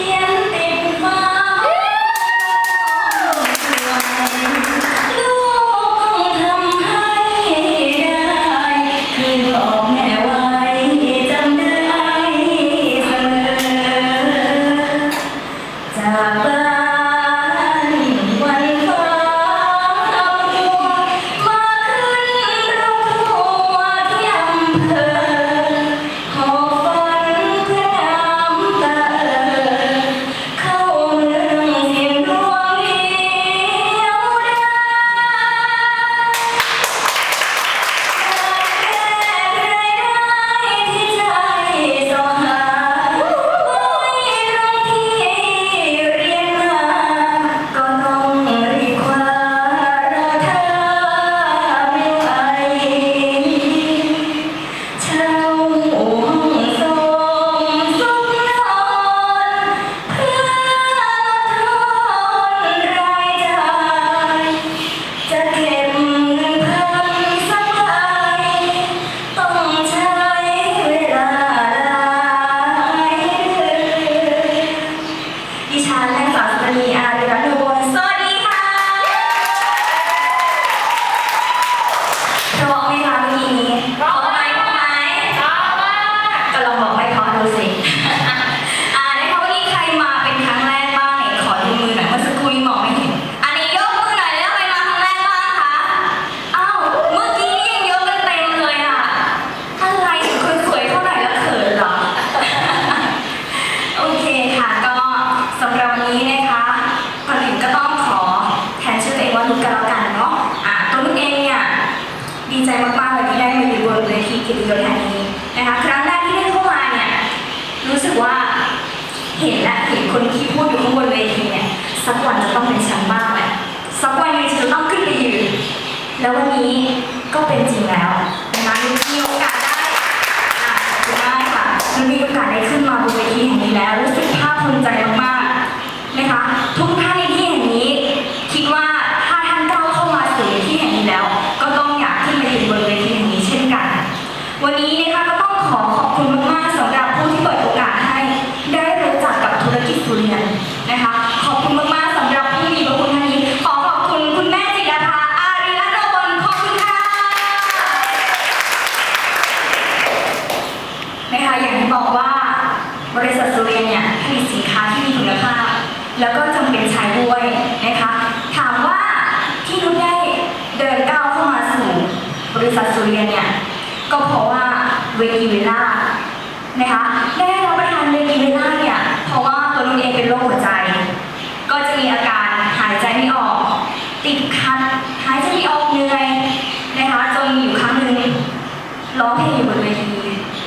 Yeah. สักวันจะต้องเป็นฉันบ้างแหละสักวันหนึงฉันต้องขึ้นไปยืนแล้ววันนี้ก็เป็นจริงแล้ว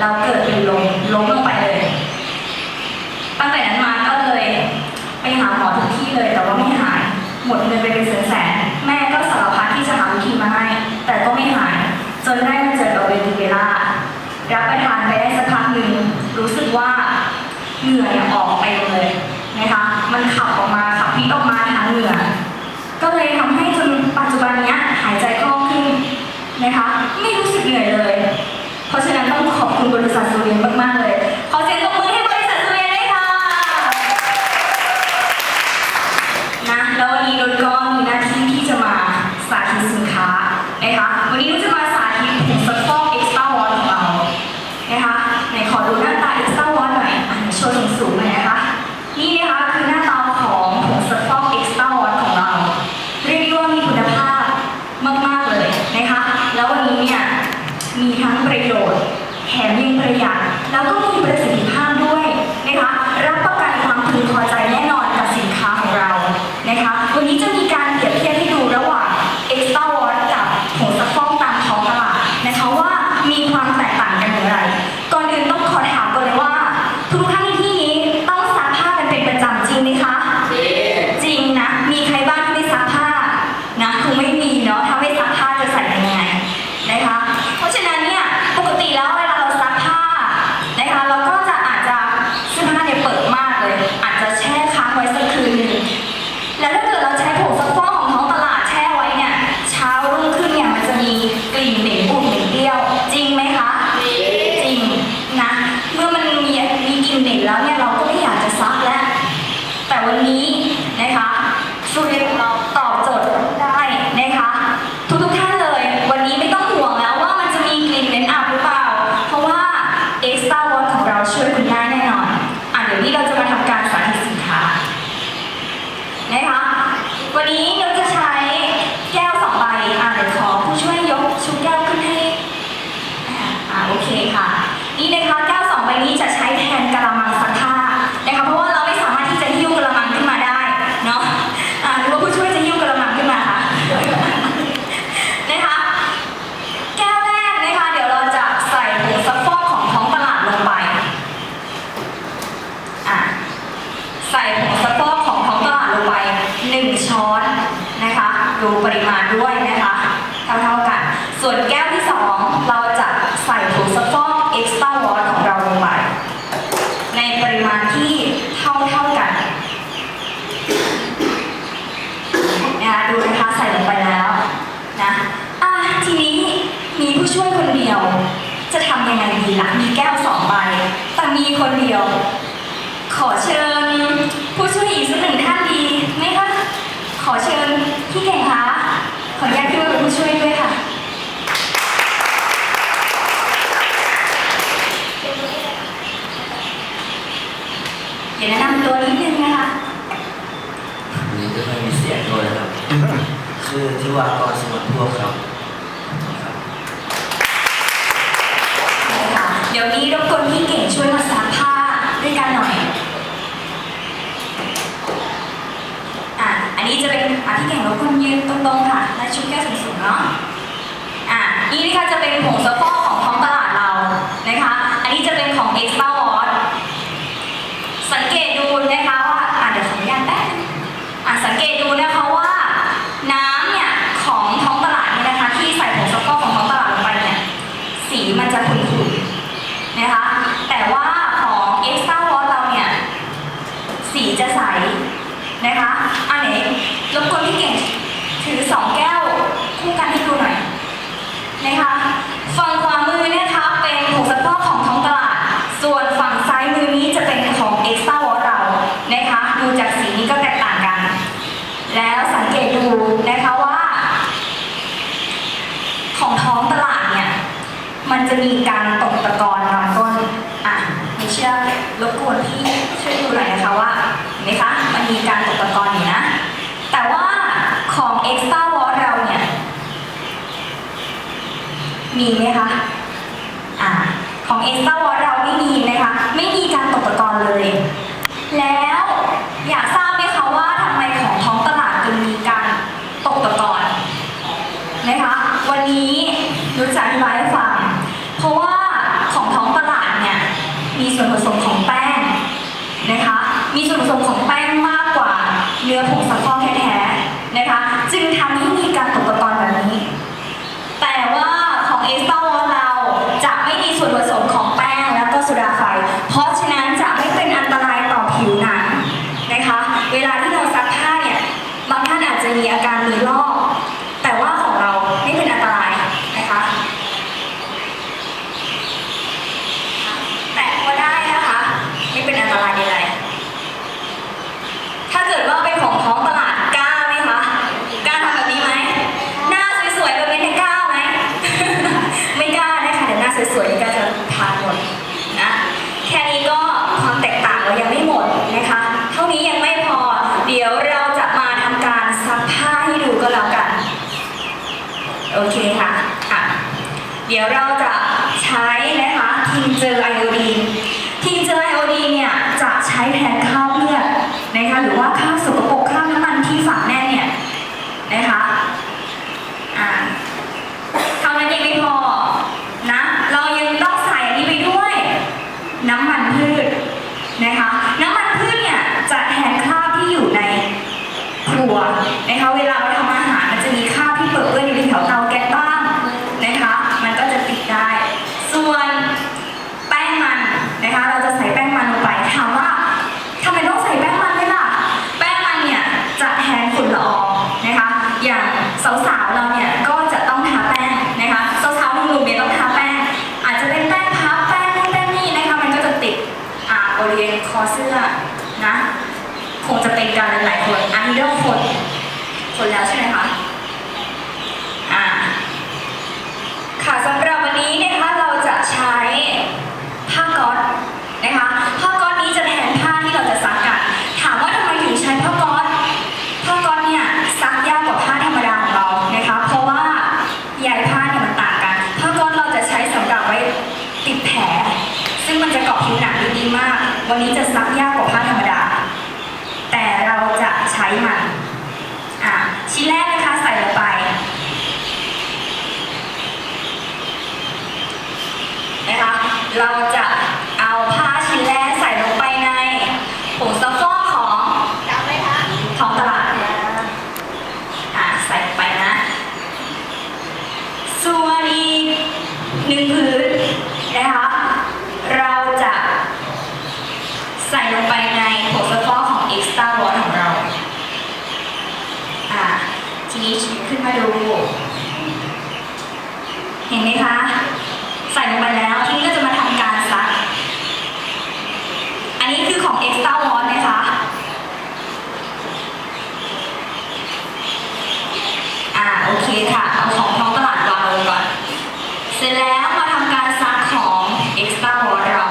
เราเกิดเป็นลมล้มลงไปเลย ตั้งแต่นั้นมาก็เลย ไปหาหมอทุกที่เลย แต่ว่าไม่หาย หมดเงินไปเป็นแสน เนี่ยมีทั้งประโยชน์แถมยังประหยัดแล้วก็มีประสิทธิภาพด้วยนะคะรับประกันความพึงพอใจแน่นอน ไงดีละ่ะมีแก้วสองใบ แต่มีคนเดียว ขอเชิญ ผู้ช่วยอีกสักหนึ่งท่านดีไหมคะ ขอเชิญพี่เก่งคะ ขออนุญาตพี่ว่าเป็นผู้ช่วยด้วยค่ะ เดี๋ยวแนะนำตัวนิดนึงนะคะนี้จะไม่มีเสียงด้วยนะครับ คือที่ว่ากรสมัครพวกครับ Ramiro รบกวนพี่เก่งถือสองแก้วคู่กันให้ดูหน่อยนะคะฝั่งขวามือเนี่ยคะเป็นผงซักฟอกของท้องตลาด ส่วนฝั่งซ้ายมือนี้จะเป็นของเอ็กซ์ต้าวอเรานะคะดูจากสีนี้ก็แตกต่างกัน แล้วสังเกตดูนะคะว่า ของท้องตลาดเนี่ยมันจะมีการตกตะกอนมาต้นอะไม่เชื่อรบกวนพี่ช่วยดูหน่อยนะคะว่าเห็นไหมคะมันมีการตกตะกอนอย่าง แต่ว่าของ Extra w a t เราเนี่ย มีไหมคะ อ่า ของ Extra w a t เราไม่มีนะคะ ไม่มีการตกตะกอนเลย แล้วอยากทราบไหมคะว่าทำไมของท้องตลาดจึงมีการตกตะกอนนะคะ วันนี้รู้จะอธิบายให้ฟัง เพราะว่าของท้องตลาดเนี่ย มีส่วนผสมของแป้งนะคะ มีส่วนผสมของแป้งมากกว่าเนื้อผงซักฟอก นะคะ จึงทำให้มีการตกตะกอนแบบนี้ แต่ว่าของเอสเตอร์วอลเราจะไม่มีส่วนผสมของแป้งแล้วก็โซดาไฟ เพราะฉะนั้นจะไม่เป็นอันตรายต่อผิวหนังนะคะ เวลาที่เราซักผ้าเนี่ยบางท่านอาจจะมีอาการมือลอก แต่ว่าของเราไม่เป็นอันตรายนะคะ แต่ก็ได้นะคะ ไม่เป็นอันตรายใดๆถ้าเกิดว่าเป็นของท้องตลาดกล้าไหมคะกล้าทำแบบนี้ไหมหน้าสวยๆแบบนี้เนี่ยกล้าไหม ไม่กล้านะคะเดี๋ยวหน้าสวยๆนี่ก็จะทานหมดนะแค่นี้ก็ความแตกต่างเรายังไม่หมดนะคะ เท่านี้ยังไม่พอ เดี๋ยวเราจะมาทำการซักผ้าให้ดูก็แล้วกัน โอเคค่ะอะ เดี๋ยวเราจะใช้นะคะทิงเจอไอโอดีนทิงเจอไอโอดีนเนี่ยจะใช้แทนข้าวเลือดนะ คราข้าวสกปรกข้าวน้ำมันที่ฝังแน่นเนี่ยนะคะอ่าเท่านั้นยังไม่พอนะเรายังต้องใส่อันนี้ไปด้วย น้ำมันพืชนะคะ น้ำมันพืชเนี่ยจะแทนคราบที่อยู่ในครัวนะคะเวลาเราทำอาหารมันจะมีคราบที่เปิดเปื้อนอยู่ในแถวเตาแก๊สบ้างนะคะ มันก็จะติดได้ ส่วนแป้งมันนะคะ เราจะใส่แป้งมันลงไปถามว่าทำไมต้องใส่แป้งมันด้วยล่ะ แป้งมันเนี่ยจะแทนฝุ่นละอองนะคะ อย่าง สาวๆเราเนี่ยก็จะต้องทาแป้งนะคะสาวๆหนุ่มๆเนี่ยต้องทาแป้ง อาจจะเป็นแป้งพับแป้งนู่นแป้งนี่นะคะมันก็จะติดอ่าบริเวณคอเสื้อนะคงจะเป็นการหลายๆคนอันนี้เรื่องคนคนแล้วใช่ไหมคะ อ่า ค่ะสำหรับวันนี้นะคะเราจะใช้ผ้าก๊อตนะคะผ้าก๊อตนี้จะแทนผ้าที่เราจะซักกันถามว่าทำไมถึงใช้ผ้าก๊อตผ้าก๊อตเนี่ยซักยากกว่าผ้าธรรมดาของเรานะคะ เพราะว่าใยผ้าเนี่ยมันต่างกันผ้าก๊อตเราจะใช้สำหรับไว้ติดแผล ซึ่งมันจะเกาะผิวหนังได้ดีมาก วันนี้จะซักยากกว่าผ้าธรรมดา แต่เราจะใช้มัน อะชิ้นแรกนะคะใส่ลงไป นะคะ เราจะเอาผ้าชิ้นแรกใส่ลงไปในผงซักฟอกของท้องตลาดอะใส่ลงไปนะ ส่วนอีก หนึ่งพื้นนะคะเราจะใส่ลงไปในผงซักฟอกของ Extra Wash ของเราอะทีนี้ขึ้นมาดู เห็นไหมคะ ใส่ลงไปแล้วทีนี้ก็จะมาทำการซัก อันนี้คือของ Extra Wash นะคะอ่าโอเคค่ะ เอาของท้องตลาดวางลงก่อน เสร็จแล้วมาทำการซักของ extra w a t เรา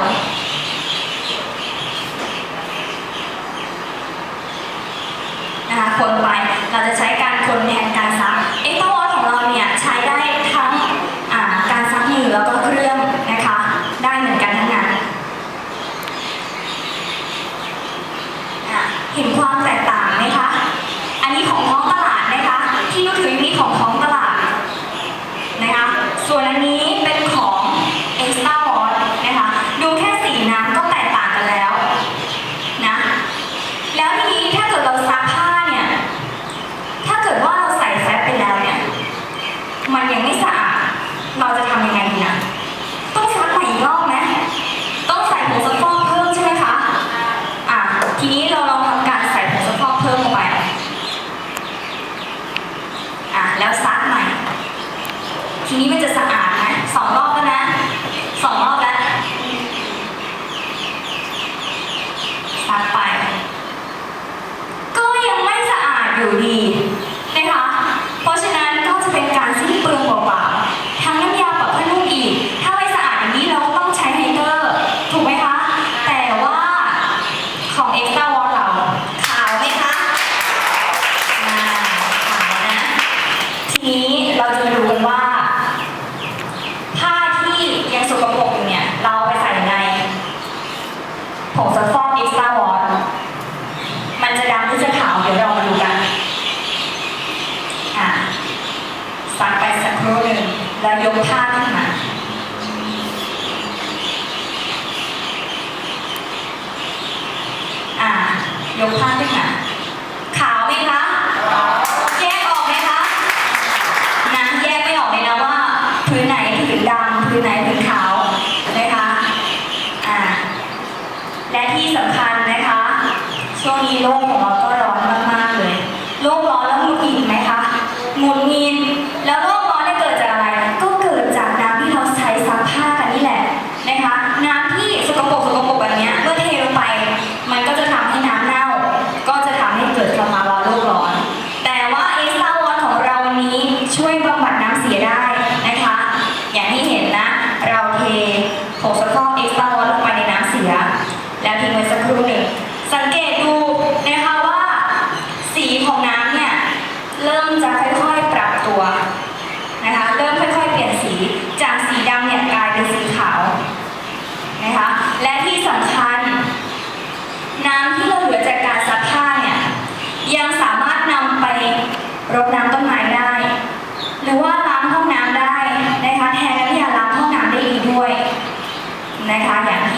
นะคะคนไปเราจะใช้การคนแทนการซัก extra w a t ของเราเนี่ยใช้ได้ทั้งการซักมือแล้วก็เครื่องนะคะ ได้เหมือนกันทั้งนั้นเห็นความแตกต่างไหมคะ อันนี้ของท้องตลาดนะคะ ที่นุถืออยู่นี่ของท้องตลาดนะคะ ส่วนอันนี้ จะสะอาดไหมสองรอบแล้วนะสองรอบแล้วซักไป ก็ยังไม่สะอาดอยู่ดี ของซักฟอกเอ็กซตาวอตมันจะดำที่จะขาวเดี๋ยวเรามาดูกันอะซักไปสักครู่หนึ่งแล้วยกท่าขึ้นมาอะยกท่าขึ้น ที่สำคัญนะคะ ช่วงนี้โลกของเราก็ สักครู่นึ่สังเกต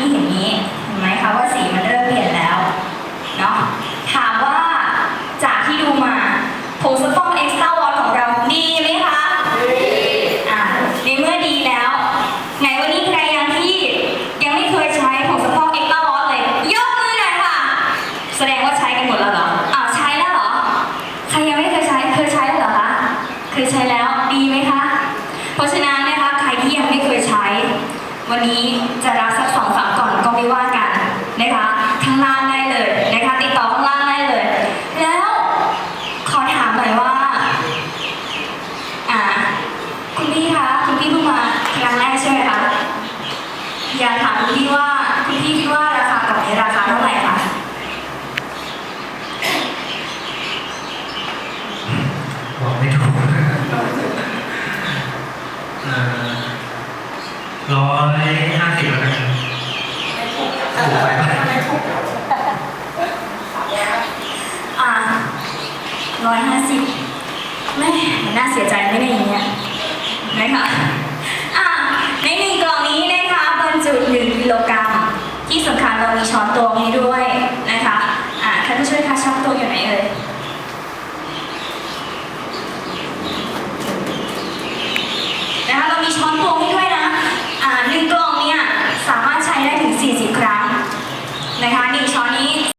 นี่เห็นนี้เห็นไหมคะว่าสีมันเริ่มเปลี่ยนแล้วเนาะ อ่าร้อยห้าสิบไม่น่าเสียใจไม่ได้อย่างเงี้ยไนะคะ